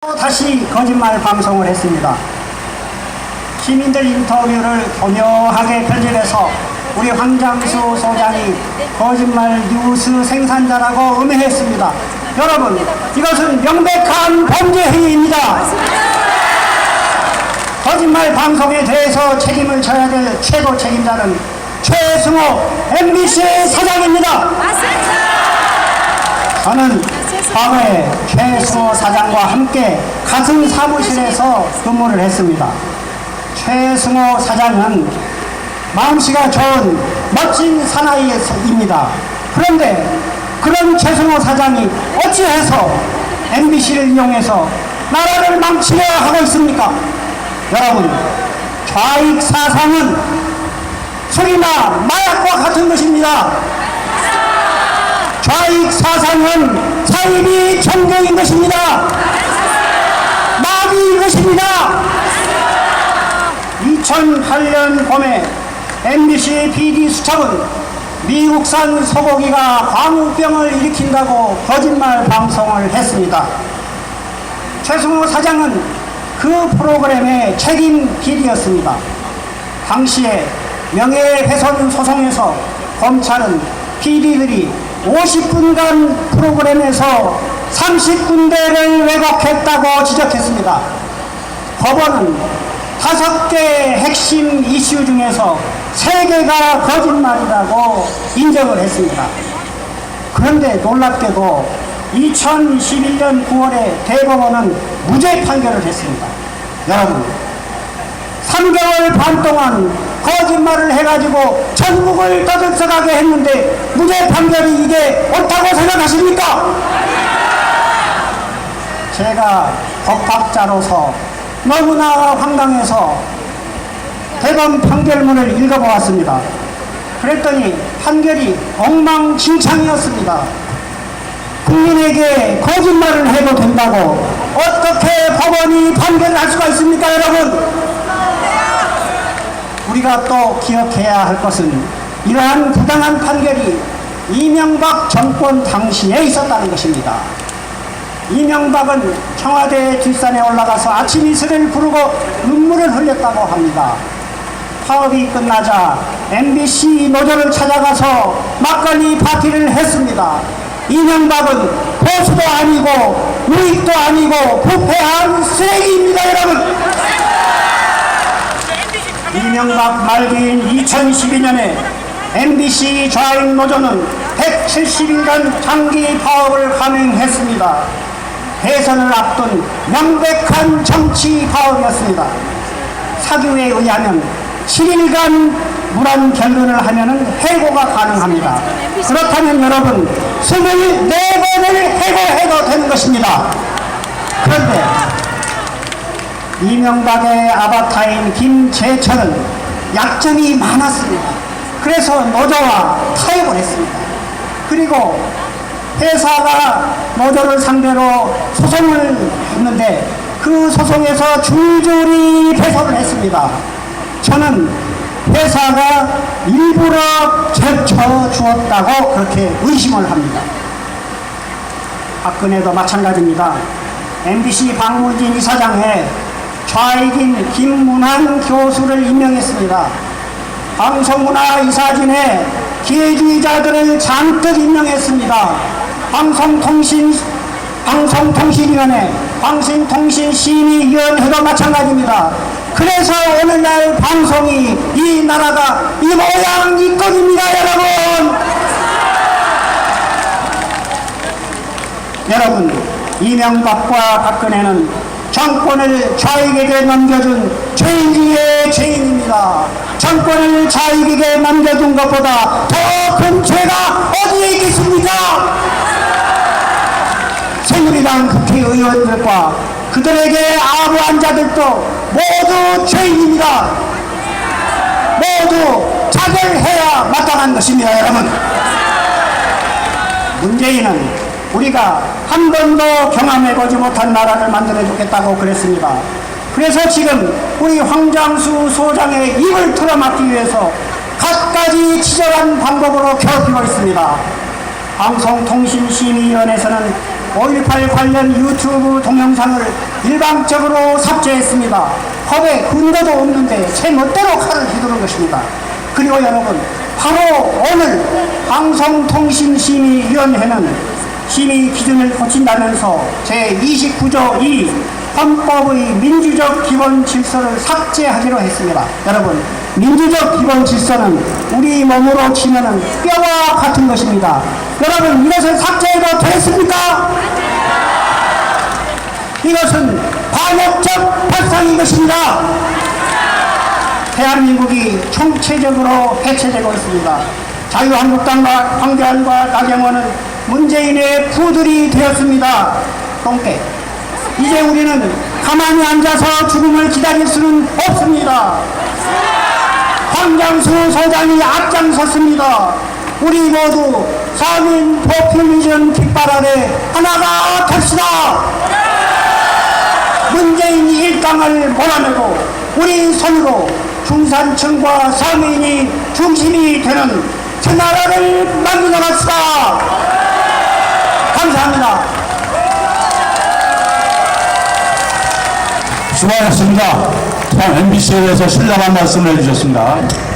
또 다시 거짓말 방송을 했습니다. 시민들 인터뷰를 교묘하게 편집해서 우리 황장수 소장이 거짓말 뉴스 생산자라고 음해했습니다. 여러분, 이것은 명백한 범죄 행위입니다. 거짓말 방송에 대해서 책임을 져야 될 최고 책임자는 최승호 MBC 사장입니다. 저는 과거에 최승호 사장과 함께 같은 사무실에서 근무를 했습니다. 최승호 사장은 마음씨가 좋은 멋진 사나이입니다. 그런데 그런 최승호 사장이 어찌해서 MBC를 이용해서 나라를 망치려 하고 있습니까? 여러분, 좌익 사상은 술이나 마약과 같은 것입니다. 좌익 사상은 사입이 정경인 것입니다. 마귀인 것입니다. 2008년 봄에 MBC PD 수첩은 미국산 소고기가 광우병을 일으킨다고 거짓말 방송을 했습니다. 최승호 사장은 그 프로그램의 책임 PD였습니다. 당시에 명예훼손 소송에서 검찰은 PD들이 50분간 프로그램에서 30군데를 왜곡했다고 지적했습니다. 법원은 다섯 개 핵심 이슈 중에서 세 개가 거짓말이라고 인정을 했습니다. 그런데 놀랍게도 2011년 9월에 대법원은 무죄 판결을 했습니다. 여러분, 3개월 반 동안 거짓말을 해가지고 전국을 떠들썩하게 했는데 무죄 판결이 이게 옳다고 생각하십니까? 제가 법학자로서 너무나 황당해서 대검 판결문을 읽어보았습니다. 그랬더니 판결이 엉망진창이었습니다. 국민에게 거짓말을 해도 된다고 어떻게 법원이 판결을 할 수가 있습니까, 여러분? 우리가 또 기억해야 할 것은 이러한 부당한 판결이 이명박 정권 당시에 있었다는 것입니다. 이명박은 청와대 뒷산에 올라가서 아침 이슬을 부르고 눈물을 흘렸다고 합니다. 파업이 끝나자 MBC 노조를 찾아가서 막걸리 파티를 했습니다. 이명박은 보수도 아니고 우익도 아니고 부패한 쓰레기입니다, 여러분. 이명박 말기인 2012년에 MBC 좌익 노조는 170일간 장기 파업을 감행했습니다. 대선을 앞둔 명백한 정치 파업이었습니다. 사규에 의하면 7일간 무란 결론을 하면 해고가 가능합니다. 그렇다면 여러분 24번을 해고해도 되는 것입니다. 그런데 이명박의 아바타인 김재철은 약점이 많았습니다. 그래서 노조와 타협을 했습니다. 그리고 회사가 노조를 상대로 소송을 했는데 그 소송에서 줄줄이 패소를 했습니다. 저는 회사가 일부러 제쳐 주었다고 그렇게 의심을 합니다. 박근혜도 마찬가지입니다. MBC 박문진 이사장에 좌익인 김문환 교수를 임명했습니다. 방송문화 이사진에 기회주의자들을 잔뜩 임명했습니다. 방송통신 방송통신위원회, 방송통신심의위원회도 마찬가지입니다. 그래서 오늘날 방송이 이 나라가 이 모양 이 꼴입니다, 여러분. 여러분, 이명박과 박근혜는 정권을 좌익에게 넘겨준 죄인 중에 죄인입니다. 정권을 좌익에게 넘겨준 것보다 더 큰 죄가 어디에 있겠습니까? 새누리당 국회의원들과 그들에게 아부한 자들도 모두 죄인입니다. 모두 자결해야 마땅한 것입니다, 여러분. 문재인은 우리가 한 번도 경험해보지 못한 나라를 만들어주겠다고 그랬습니다. 그래서 지금 우리 황장수 소장의 입을 틀어막기 위해서 갖가지 치졸한 방법으로 괴롭히고 있습니다. 방송통신심의위원회에서는 5.18 관련 유튜브 동영상을 일방적으로 삭제했습니다. 법에 근거도 없는데 제 멋대로 칼을 휘두른 것입니다. 그리고 여러분, 바로 오늘 방송통신심의위원회는 심의 기준을 고친다면서 제29조 2 헌법의 민주적 기본 질서를 삭제하기로 했습니다. 여러분, 민주적 기본 질서는 우리 몸으로 치면은 뼈와 같은 것입니다. 여러분, 이것을 삭제해도 되겠습니까? 이것은 반역적 발상인 것입니다. 대한민국이 총체적으로 해체되고 있습니다. 자유한국당과 황교안과 나경원은 문재인의 부들이 되었습니다. 똥개. 이제 우리는 가만히 앉아서 죽음을 기다릴 수는 없습니다. 황장수 소장이 앞장섰습니다. 우리 모두 서민 포퓰리즘 깃발 아래 하나가 됩시다. 문재인 일당을 몰아내고 우리 손으로 중산층과 서민이 중심이 되는 새 나라를 만들어 갑시다. 감사합니다. 수고하셨습니다. 참 MBC에 대해서 신랄한 말씀을 해주셨습니다.